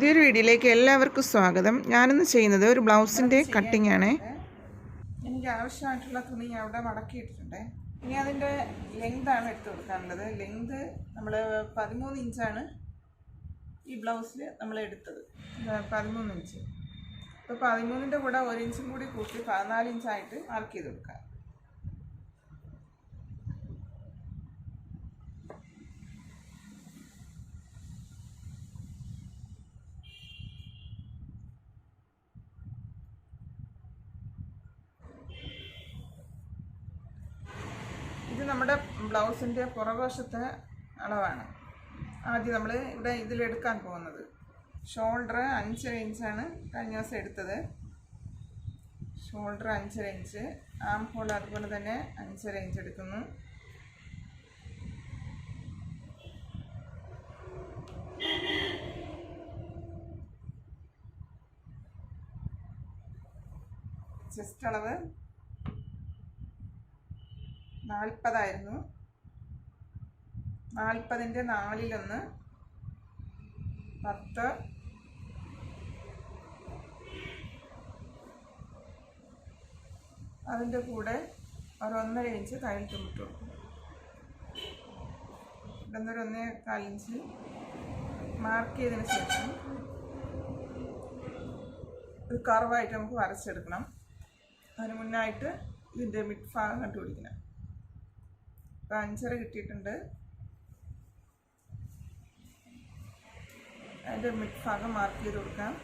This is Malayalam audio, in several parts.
പുതിയൊരു വീഡിയോയിലേക്ക് എല്ലാവർക്കും സ്വാഗതം. ഞാനിന്ന് ചെയ്യുന്നത് ഒരു ബ്ലൗസിന്റെ കട്ടിംഗ് ആണ്. എനിക്ക് ആവശ്യമായിട്ടുള്ള തുണി അവിടെ മടക്കിയിട്ടുണ്ട് ഇനി അതിന്റെ ലെങ്ത് ആണ് എടുത്ത് കൊടുക്കാനുള്ളത്. ലെങ്ത് നമ്മൾ പതിമൂന്ന് ഇഞ്ചാണ് ഈ ബ്ലൗസിൽ നമ്മൾ എടുത്തത്. പതിമൂന്ന് ഇഞ്ച്. അപ്പോൾ പതിമൂന്നിന്റെ കൂടെ ഒരു ഇഞ്ചും കൂടി കൂട്ടി പതിനാല് ഇഞ്ചായിട്ട് മാർക്ക് ചെയ്ത് കൊടുക്കാം. നമ്മുടെ ബ്ലൗസിന്റെ പുറവശത്തെ അളവാണ്. ആദ്യം നമ്മൾ ഇവിടെ ഇതിലെടുക്കാൻ പോകുന്നത്. ഷോൾഡർ അഞ്ചര ഇഞ്ചാണ് കഴിഞ്ഞ ദിവസം എടുത്തത്. ഷോൾഡർ അഞ്ചര ഇഞ്ച് ആം ഹോൾ അതുപോലെ തന്നെ അഞ്ചര ഇഞ്ച് എടുക്കുന്നു. ചെസ്റ്റ് അളവ് നാൽപ്പതായിരുന്നു. നാൽപ്പതിന്റെ നാലിലൊന്ന് പത്ത് അതിന്റെ കൂടെ ഒരു ഒന്നര ഇഞ്ച് കയ്യിൽ തുമ്പിട്ട് കൊടുക്കും ഒന്നേ ഇഞ്ച് മാർക്ക് ചെയ്തതിന് ശേഷം ഒരു കർവായിട്ട് നമുക്ക് വരച്ചെടുക്കണം. അതിന് മുന്നായിട്ട് ഇതിന്റെ മിഡ് ഭാഗം കണ്ടുപിടിക്കണം. ഇപ്പം അഞ്ചര കിട്ടിയിട്ടുണ്ട്. അതിന്റെ മിഡ് ഭാഗം മാർക്ക് ചെയ്ത് കൊടുക്കാം.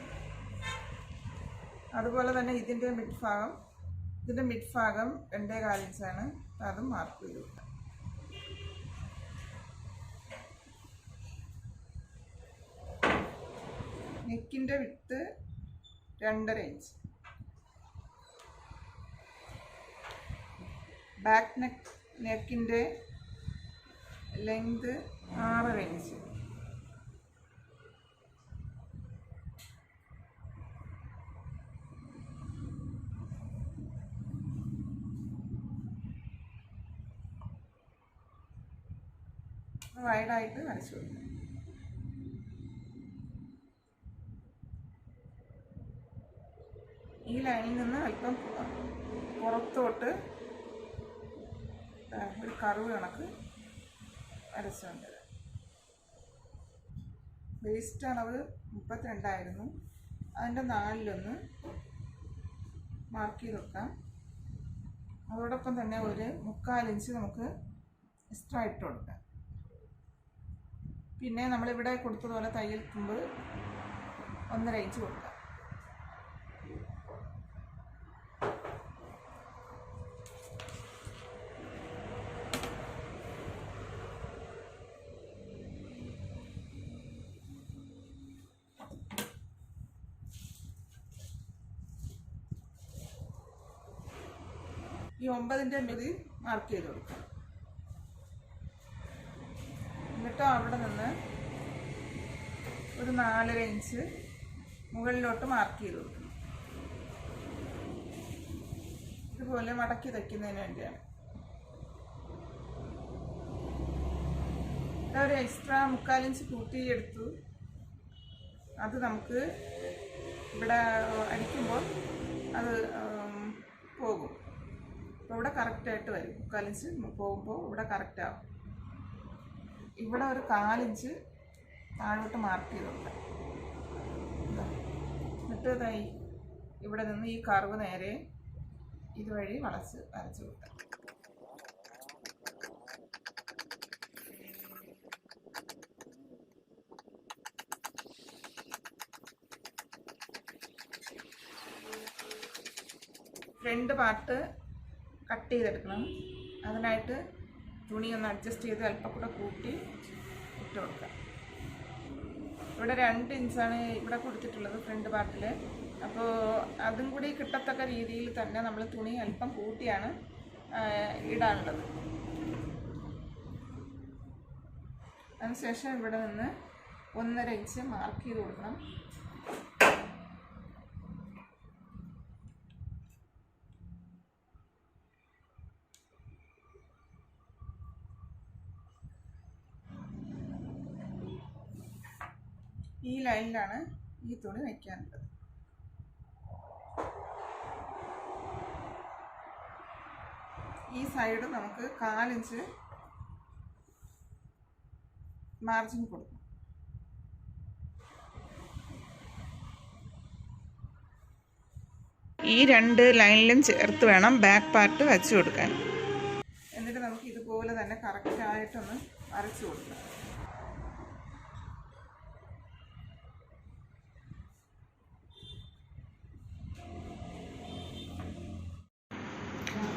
അതുപോലെ തന്നെ ഇതിന്റെ മിഡ് ഭാഗം ഇതിന്റെ മിഡ് ഭാഗം രണ്ടേ കാലിഞ്ചാണ് അതും മാർക്ക് ചെയ്ത് കൊടുക്കാം. നെക്കിന്റെ വിത്ത് രണ്ടര ഇഞ്ച്. ബാക്ക് നെക്ക് നെക്കിന്റെ ലെങ്ത് ആറര ഇഞ്ച് വൈഡായിട്ട് വരച്ചു കൊടുക്കും. ഈ ലൈനിൽ നിന്ന് അല്പം പുറത്തോട്ട് ഒരു കറുവ് കണക്ക് വരച്ചുകൊണ്ട് വേസ്റ്റ് അളവ് മുപ്പത്തിരണ്ടായിരുന്നു. അതിന്റെ നാലിലൊന്ന് മാർക്ക് ചെയ്ത് വെക്കാം. അതോടൊപ്പം തന്നെ ഒരു മുക്കാലിഞ്ച് നമുക്ക് എക്സ്ട്രാ ഇട്ട് കൊടുക്കാം. പിന്നെ നമ്മളിവിടെ കൊടുത്തതുപോലെ തയ്യൽ തുമ്പ് ഒന്നര ഇഞ്ച് കൊടുക്കാം. ഈ ഒമ്പതിന്റെ മിതി മാർക്ക് ചെയ്ത് കൊടുക്കുക എന്നിട്ടോ അവിടെ നിന്ന് ഒരു നാലര ഇഞ്ച് മുകളിലോട്ട് മാർക്ക് ചെയ്ത് കൊടുക്കണം. ഇതുപോലെ മടക്കി തയ്ക്കുന്നതിന് വേണ്ടിയാണ്. ഒരു എക്സ്ട്രാ മുക്കാലിഞ്ച് കൂട്ടി എടുത്തു. അത് നമുക്ക് ഇവിടെ അടിക്കുമ്പോൾ അത് പോകും. അപ്പോൾ ഇവിടെ കറക്റ്റായിട്ട് വരും. മുക്കാലിഞ്ച് പോകുമ്പോൾ ഇവിടെ കറക്റ്റ് ആവും. ഇവിടെ ഒരു കാലിഞ്ച് താഴോട്ട് മാർക്ക് ചെയ്തിട്ടുണ്ട്. എന്നിട്ട് ഇതായി ഇവിടെ നിന്ന് ഈ കർവ് നേരെ ഇതുവഴി വളച്ച് വരച്ചു കൊടുക്കാം. ഫ്രണ്ട് പാർട്ട് കട്ട് ചെയ്തെടുക്കണം. അതിനായിട്ട് തുണി ഒന്ന് അഡ്ജസ്റ്റ് ചെയ്ത് അല്പം കൂടെ കൂട്ടി ഇട്ട് കൊടുക്കാം ഇവിടെ രണ്ട് ഇഞ്ചാണ് ഇവിടെ കൊടുത്തിട്ടുള്ളത് ഫ്രണ്ട് പാർട്ടിൽ അപ്പോൾ അതും കൂടി കിട്ടത്തക്ക രീതിയിൽ തന്നെ നമ്മൾ തുണി അല്പം കൂട്ടിയാണ് ഇടാനുള്ളത്. അതിനുശേഷം ഇവിടെ നിന്ന് ഒന്നര ഇഞ്ച് മാർക്ക് ചെയ്ത് കൊടുക്കണം ഈ ലൈനിലാണ് ഈ തുണി വയ്ക്കാനുള്ളത് ഈ സൈഡ് നമുക്ക് കാലിഞ്ച് മാർജിൻ കൊടുക്കും. ഈ രണ്ട് ലൈനിലും ചേർത്ത് വേണം ബാക്ക് പാർട്ട് വെച്ച് കൊടുക്കാൻ. എന്നിട്ട് നമുക്ക് ഇതുപോലെ തന്നെ കറക്റ്റായിട്ടൊന്ന് വരച്ചു കൊടുക്കാം.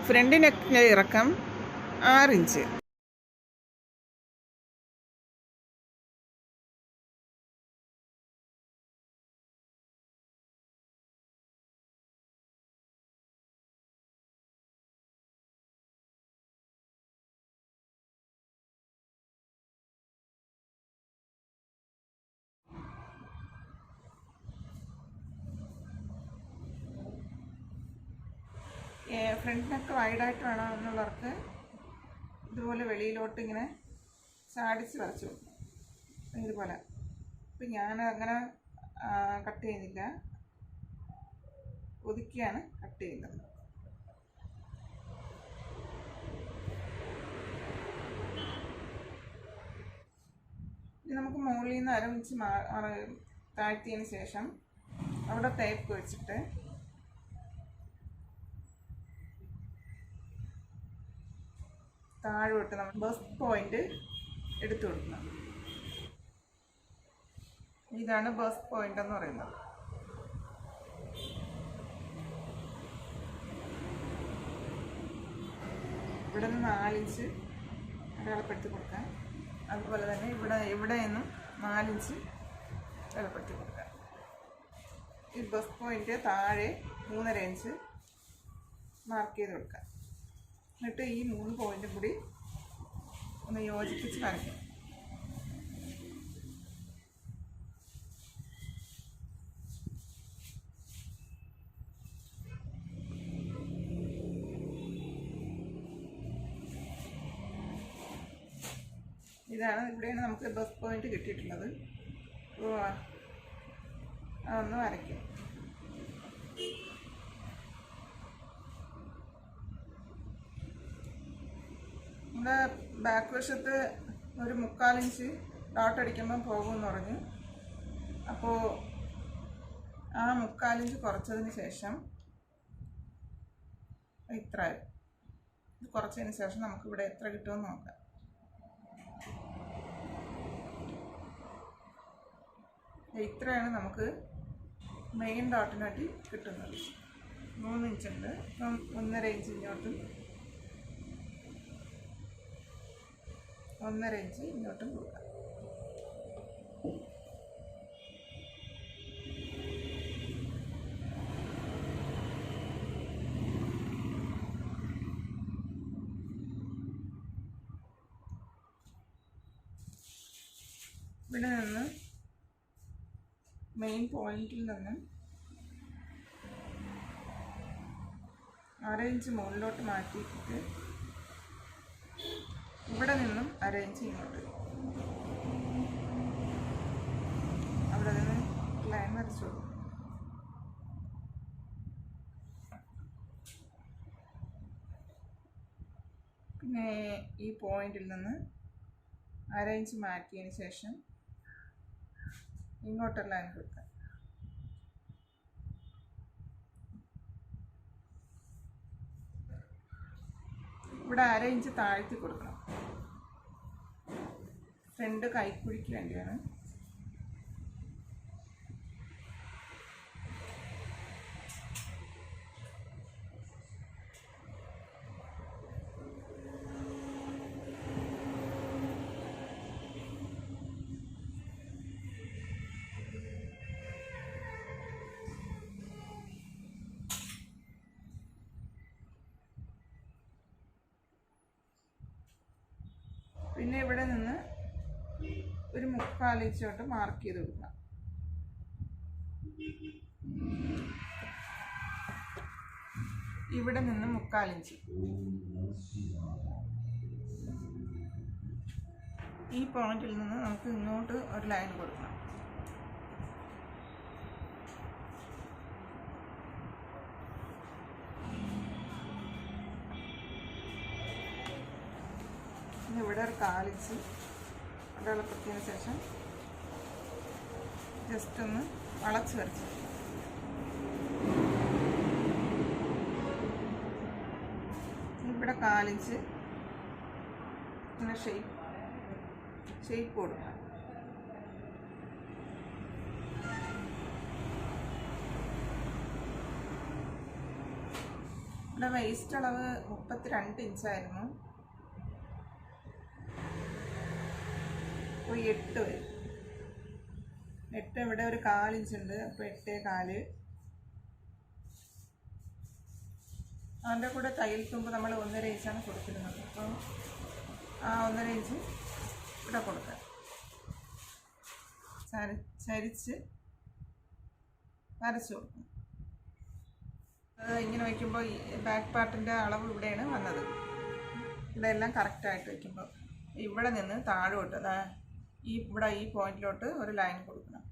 ഫ്രണ്ട് ഇറക്കം ആറ് ഇഞ്ച് വൈഡായിട്ട് വേണം എന്നുള്ളവർക്ക് ഇതുപോലെ വെളിയിലോട്ട് ഇങ്ങനെ ചാടിച്ച് വരച്ചു കൊടുക്കും ഇതുപോലെ. ഇപ്പം ഞാൻ അങ്ങനെ കട്ട് ചെയ്യുന്നില്ല. ഒതുക്കിയാണ് കട്ട് ചെയ്യുന്നത്. ഇനി നമുക്ക് മുകളിൽ നിന്ന് അരമിച്ച് മാ താഴ്ത്തിയതിന് ശേഷം അവിടെ തേപ്പ് വെച്ചിട്ട് താഴോട്ട് നമ്മൾ ബസ് പോയിന്റ് എടുത്തു കൊടുക്കണം. ഇതാണ് ബസ് പോയിന്റ് എന്ന് പറയുന്നത്. ഇവിടെ നിന്ന് നാലിഞ്ച് അടയാളപ്പെടുത്തി കൊടുക്കാം. അതുപോലെ തന്നെ ഇവിടെ ഇവിടെ നിന്നും നാലിഞ്ച് അടയാളപ്പെടുത്തി കൊടുക്കാം. ഈ ബസ് പോയിന്റ് താഴെ മൂന്നര ഇഞ്ച് മാർക്ക് ചെയ്ത് കൊടുക്കാം. എന്നിട്ട് ഈ മൂന്ന് പോയിന്റും കൂടി ഒന്ന് യോജിപ്പിച്ച് വരയ്ക്കാം. ഇതാണ് ഇവിടെയാണ് നമുക്ക് ബസ് പോയിന്റ് കിട്ടിയിട്ടുള്ളത്. അതൊന്ന് വരയ്ക്കും. നമ്മുടെ ബാക്ക് വശത്ത് ഒരു മുക്കാലിഞ്ച് ഡോട്ട് അടിക്കുമ്പം പോകുമെന്ന് പറഞ്ഞു. അപ്പോൾ ആ മുക്കാലിഞ്ച് കുറച്ചതിന് ശേഷം ഇത്ര ഇത് കുറച്ചതിന് ശേഷം നമുക്കിവിടെ എത്ര കിട്ടുമെന്ന് നോക്കാം. ഇത്രയാണ് നമുക്ക് മെയിൻ ഡോട്ടിനായിട്ട് കിട്ടുന്നത്. മൂന്ന് ഇഞ്ചുണ്ട്. ഇപ്പം ഒന്നര ഇഞ്ച് ഇങ്ങോട്ടും ഒന്നര ഇഞ്ച് ഇങ്ങോട്ടും കൊടുക്കാം. ഇവിടെ നിന്ന് മെയിൻ പോയിന്റിൽ നിന്ന് അര ഇഞ്ച് മുകളിലോട്ട് മാറ്റിയിട്ട് ഇവിടെ നിന്നും അറേഞ്ച് ഇങ്ങോട്ട് അവിടെ നിന്ന് ലൈൻ വരച്ചു. പിന്നെ ഈ പോയിന്റിൽ നിന്ന് അറേഞ്ച് മാറ്റിയതിന് ശേഷം ഇങ്ങോട്ട് ലൈൻ കൊടുക്കാം. ഇവിടെ അര ഇഞ്ച് താഴ്ത്തി കൊടുക്കണം. ഫ്രണ്ട് കൈക്കുഴിക്ക് വേണ്ടിയാണ്. പിന്നെ ഇവിടെ നിന്ന് ഒരു മുക്കാലിച്ചോട്ട് മാർക്ക് ചെയ്ത് കൊടുക്കുക. ഇവിടെ നിന്ന് മുക്കാലിഞ്ച് ഈ പോയിന്റിൽ നിന്ന് നമുക്ക് ഇങ്ങോട്ട് ഒരു ലൈൻ കൊടുക്കണം ഇവിടെ ഒരു കാലിച്ച് അടയാളപ്പെടുത്തിയതിന് ശേഷം ജസ്റ്റ് ഒന്ന് വളച്ച് വരച്ച്. ഇവിടെ കാലിഞ്ച് ഇങ്ങനെ ഷെയ്പ്പ് ഷെയ്പ്പ് കൊടുക്കാം ഇവിടെ വേസ്റ്റ് അളവ് മുപ്പത്തിരണ്ട് ഇഞ്ചായിരുന്നു ഒരു എട്ട് വരും. എട്ട് ഇവിടെ ഒരു കാലിഞ്ച് ഉണ്ട്. അപ്പോൾ എട്ടേ കാൽ. അതിന്റെ കൂടെ തയ്യൽ തുമ്പ് നമ്മൾ ഒന്നര ഇഞ്ചാണ് കൊടുത്തിരുന്നത്. അപ്പോൾ ആ ഒന്നര ഇഞ്ച് ഇവിടെ കൊടുക്കാം. ചര ചരിച്ച് വരച്ചു കൊടുക്കും. അത് ഇങ്ങനെ വയ്ക്കുമ്പോൾ ബാക്ക് പാർട്ടിന്റെ അളവ് ഇവിടെയാണ് വന്നത്. ഇതെല്ലാം കറക്റ്റായിട്ട് വയ്ക്കുമ്പോൾ ഇവിടെ നിന്ന് താഴോട്ട് അതാ ഈ ഇവിടെ ഈ പോയിന്റിലോട്ട് ഒരു ലൈൻ കൊടുക്കണം.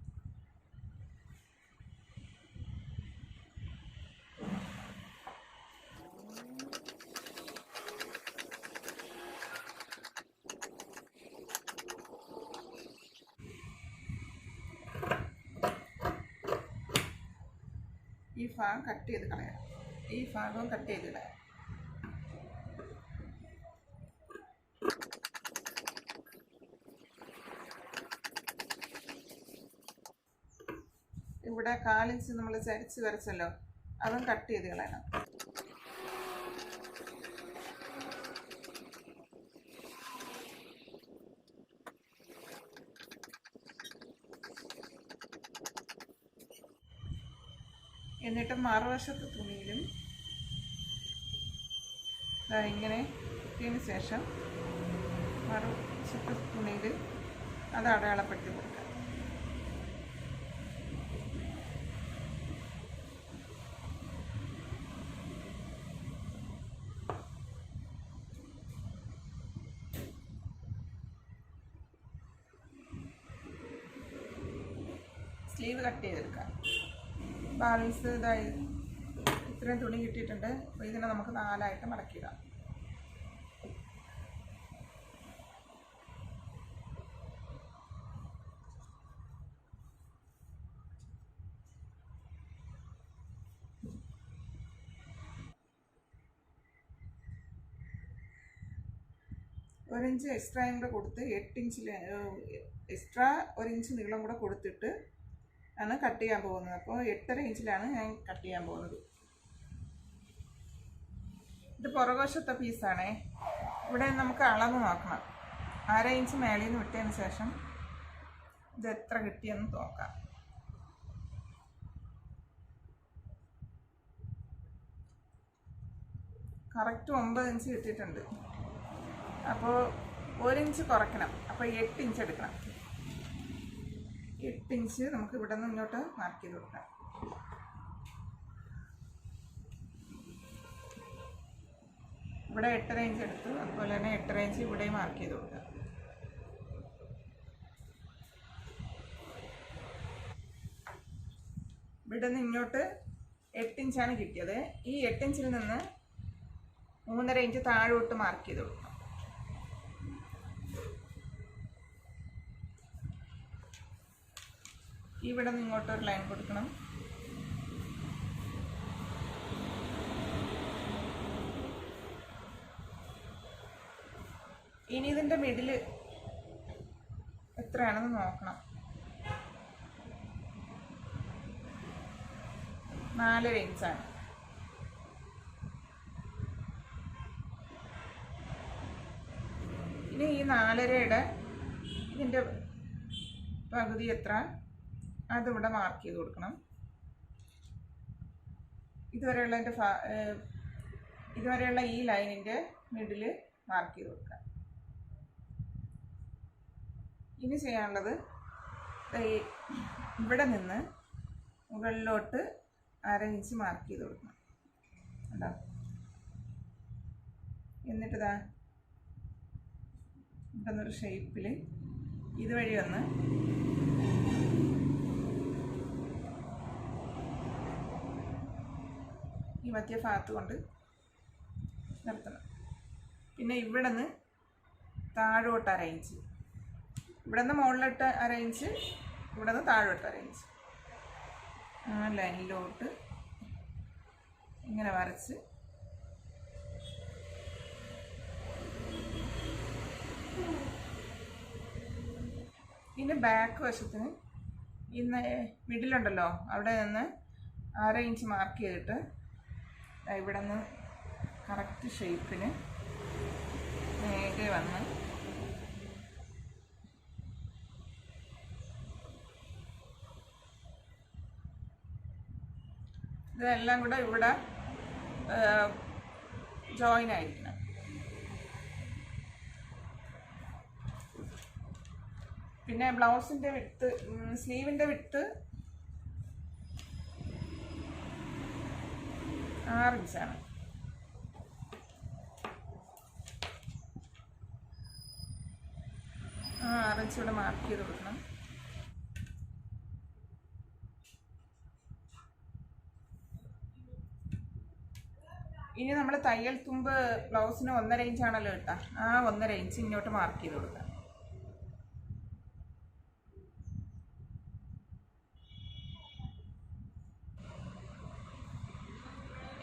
ഈ ഭാഗം കട്ട് ചെയ്ത് കളയാം. ഈ ഭാഗവും കട്ട് ചെയ്ത് കളയാം. കാലിഞ്ച് നമ്മൾ ചരിച്ച് വരച്ചല്ലോ അതും കട്ട് ചെയ്ത് കളയണം. എന്നിട്ട് മറുവശത്ത് തുണിയിലും ഇങ്ങനെ ഇട്ടതിന് ശേഷം മറുവശത്ത് തുണിയിൽ അത് അടയാളപ്പെടുത്തി കൊടുക്കുക സ്ലീവ് കട്ട് ചെയ്തെടുക്കാം ബാലൻസ് ഇതായി. ഇത്രയും തുണി കിട്ടിയിട്ടുണ്ട്. അപ്പോൾ ഇതിനെ നമുക്ക് നാലായിട്ട് മടക്കിയിടാം. ഒരിഞ്ച് എക്സ്ട്രായും കൂടെ കൊടുത്ത് എട്ട് ഇഞ്ചിൽ എക്സ്ട്രാ ഒരു ഇഞ്ച് നീളം കൂടെ കൊടുത്തിട്ട് ആണ് കട്ട് ചെയ്യാൻ പോകുന്നത്. അപ്പോൾ എട്ടര ഇഞ്ചിലാണ് ഞാൻ കട്ട് ചെയ്യാൻ പോകുന്നത്. ഇത് പുറകോശത്തെ പീസാണേ ഇവിടെ നമുക്ക് അളവ് നോക്കണം. അര ഇഞ്ച് മേളിൽ നിന്ന് വിട്ടതിന് ശേഷം ഇത് എത്ര കിട്ടിയെന്ന് നോക്കാം. കറക്റ്റ് ഒമ്പത് ഇഞ്ച് കിട്ടിയിട്ടുണ്ട്. അപ്പോൾ ഒരു ഇഞ്ച് കുറയ്ക്കണം. അപ്പോൾ എട്ട് ഇഞ്ച് എടുക്കണം. എട്ട് ഇഞ്ച് നമുക്ക് ഇവിടെ നിന്ന് ഇങ്ങോട്ട് മാർക്ക് ചെയ്ത് കൊടുക്കാം. ഇവിടെ എട്ടര ഇഞ്ച് എടുത്തു. അതുപോലെ തന്നെ എട്ടര ഇഞ്ച് ഇവിടെയും മാർക്ക് ചെയ്ത് കൊടുക്കാം. ഇവിടെ നിന്ന് ഇങ്ങോട്ട് എട്ടിഞ്ചാണ് കിട്ടിയത്. ഈ എട്ടിഞ്ചിൽ നിന്ന് മൂന്നര ഇഞ്ച് താഴോട്ട് മാർക്ക് ചെയ്ത് കൊടുക്കാം. ഇവിടെ നിന്ന് ഇങ്ങോട്ടൊരു ലൈൻ കൊടുക്കണം. ഇനി ഇതിന്റെ മിഡിൽ എത്രയാണെന്ന് നോക്കണം. നാലര ഇഞ്ചാണ് ഇനി ഈ നാലരയുടെ ഇതിന്റെ പകുതി എത്ര? അതിവിടെ മാർക്ക് ചെയ്ത് കൊടുക്കണം. ഇതുവരെയുള്ള എന്റെ ഇതുവരെയുള്ള ഈ ലൈനിന്റെ മിഡിൽ മാർക്ക് ചെയ്ത് കൊടുക്കാം ഇനി ചെയ്യാനുള്ളത് ഇവിടെ നിന്ന് മുകളിലോട്ട് അര ഇഞ്ച് മാർക്ക് ചെയ്ത് കൊടുക്കണം. കണ്ടോ? എന്നിട്ടിതാ ഇവിടെ നിന്നൊരു ഷേപ്പിൽ ഇതുവഴി ഒന്ന് ഈ മധ്യഭാഗത്ത് കൊണ്ട് നിർത്തണം. പിന്നെ ഇവിടെ നിന്ന് താഴോട്ട് അരയിഞ്ച്. ഇവിടെ നിന്ന് മുകളിലോട്ട് അരയിഞ്ച് ഇവിടെ നിന്ന് താഴോട്ട് അരയിഞ്ച്. ആ ലൈനിലോട്ട് ഇങ്ങനെ വരച്ച് പിന്നെ ബാക്ക് വശത്തിന് ഇന്ന് മിഡിലുണ്ടല്ലോ അവിടെ നിന്ന് അര ഇഞ്ച് മാർക്ക് ചെയ്തിട്ട് ഇവിടെ നിന്ന് കറക്റ്റ് ഷേപ്പിന് നേരെ വന്ന്. ഇതെല്ലാം കൂടെ ഇവിടെ ജോയിൻ ആയിരിക്കണം. പിന്നെ ബ്ലൗസിന്റെ വിട്ട് സ്ലീവിന്റെ വിട്ട് ആറ് ഇഞ്ചാണ് ആ ആറ് ഇഞ്ച് ഇവിടെ മാർക്ക് ചെയ്ത് കൊടുക്കണം. ഇനി നമ്മൾ തയ്യൽ തുമ്പ് ബ്ലൗസിന് ഒന്നര ഇഞ്ചാണല്ലോ ഇട്ടാ. ആ ഒന്നര ഇഞ്ച് ഇങ്ങോട്ട് മാർക്ക് ചെയ്ത് കൊടുക്കാം.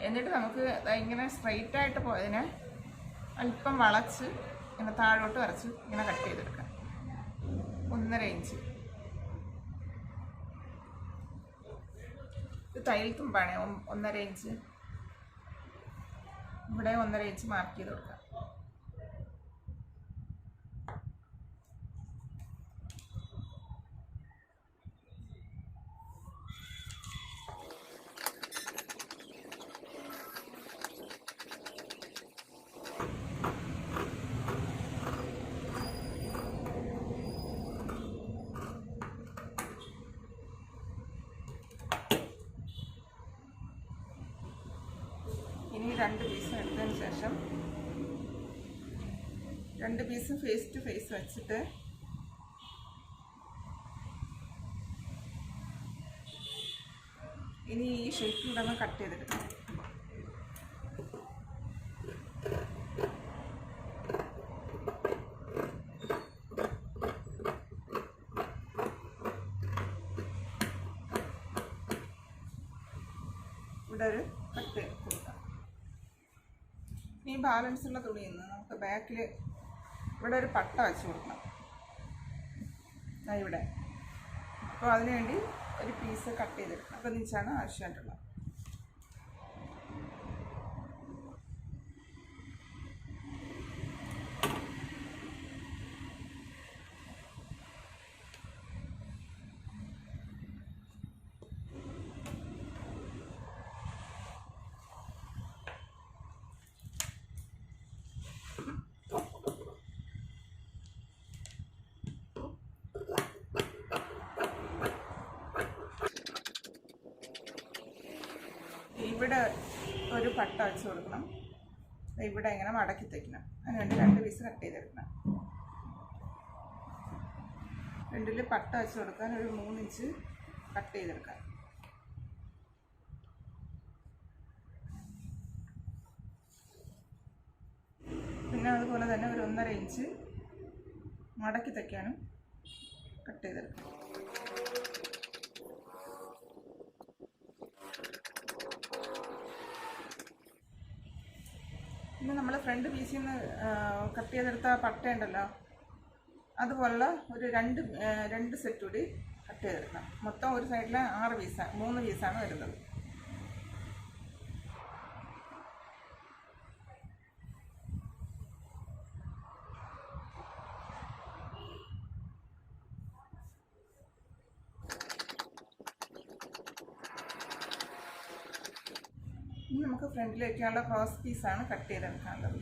എന്നിട്ട് നമുക്ക് ഇങ്ങനെ സ്ട്രെയിറ്റ് ആയിട്ട് പോയതിനെ അല്പം വളച്ച് ഇങ്ങനെ താഴോട്ട് വരച്ച് ഇങ്ങനെ കട്ട് ചെയ്തെടുക്കാം. ഒന്നര ഇഞ്ച് ഇത് തയ്യൽ തുമ്പാണ്. ഒന്നര ഇഞ്ച് ഇവിടെ ഒന്നര ഇഞ്ച് മാർക്ക് ചെയ്ത് കൊടുക്കാം ഇനി രണ്ട് പീസും എടുത്തതിന് ശേഷം രണ്ട് പീസും ഫേസ് ടു ഫേസ് വെച്ചിട്ട് ഇനി ഈ ഷേപ്പിൽ ഒന്ന് കട്ട് ചെയ്തെടുക്കണം ഇവിടെ ഒരു കട്ട് കൊടുക്കാം ഈ ബാലൻസ് ഉള്ള തുണിയിൽ നിന്ന് നമുക്ക് ബാക്കിൽ ഇവിടെ ഒരു പട്ട വെച്ച് കൊടുക്കണം. ഇവിടെ. അപ്പോൾ അതിനുവേണ്ടി ഒരു പീസ് കട്ട് ചെയ്തെടുക്കണം. അപ്പോൾ നിച്ചാണ് ആവശ്യമായിട്ടുള്ളത്. ഇവിടെ ഒരു പട്ട വെച്ച് കൊടുക്കണം. ഇവിടെ ഇങ്ങനെ മടക്കി തയ്ക്കണം അതിനുവേണ്ടി രണ്ട് പീസ് കട്ട് ചെയ്തെടുക്കണം. രണ്ടിൽ പട്ട വെച്ച് കൊടുക്കാൻ ഒരു മൂന്നിഞ്ച് കട്ട് ചെയ്തെടുക്കാം. പിന്നെ അതുപോലെ തന്നെ ഒരു ഒന്നര ഇഞ്ച് മടക്കി തയ്ക്കാനും കട്ട് ചെയ്തെടുക്കാം. ഇനി നമ്മൾ ഫ്രണ്ട് പീസിൽ നിന്ന് കട്ട് ചെയ്തെടുത്ത പട്ടയുണ്ടല്ലോ അതുപോലുള്ള ഒരു രണ്ട് രണ്ട് സെറ്റ് കൂടി കട്ട് ചെയ്തെടുക്കണം. മൊത്തം ഒരു സൈഡിൽ ആറ് പീസാണ് മൂന്ന് പീസാണ് വരുന്നത്. ഫ്രണ്ടിലേക്കുള്ള ക്രോസ് പീസാണ് കട്ട് ചെയ്തെടുക്കാനുള്ളത്.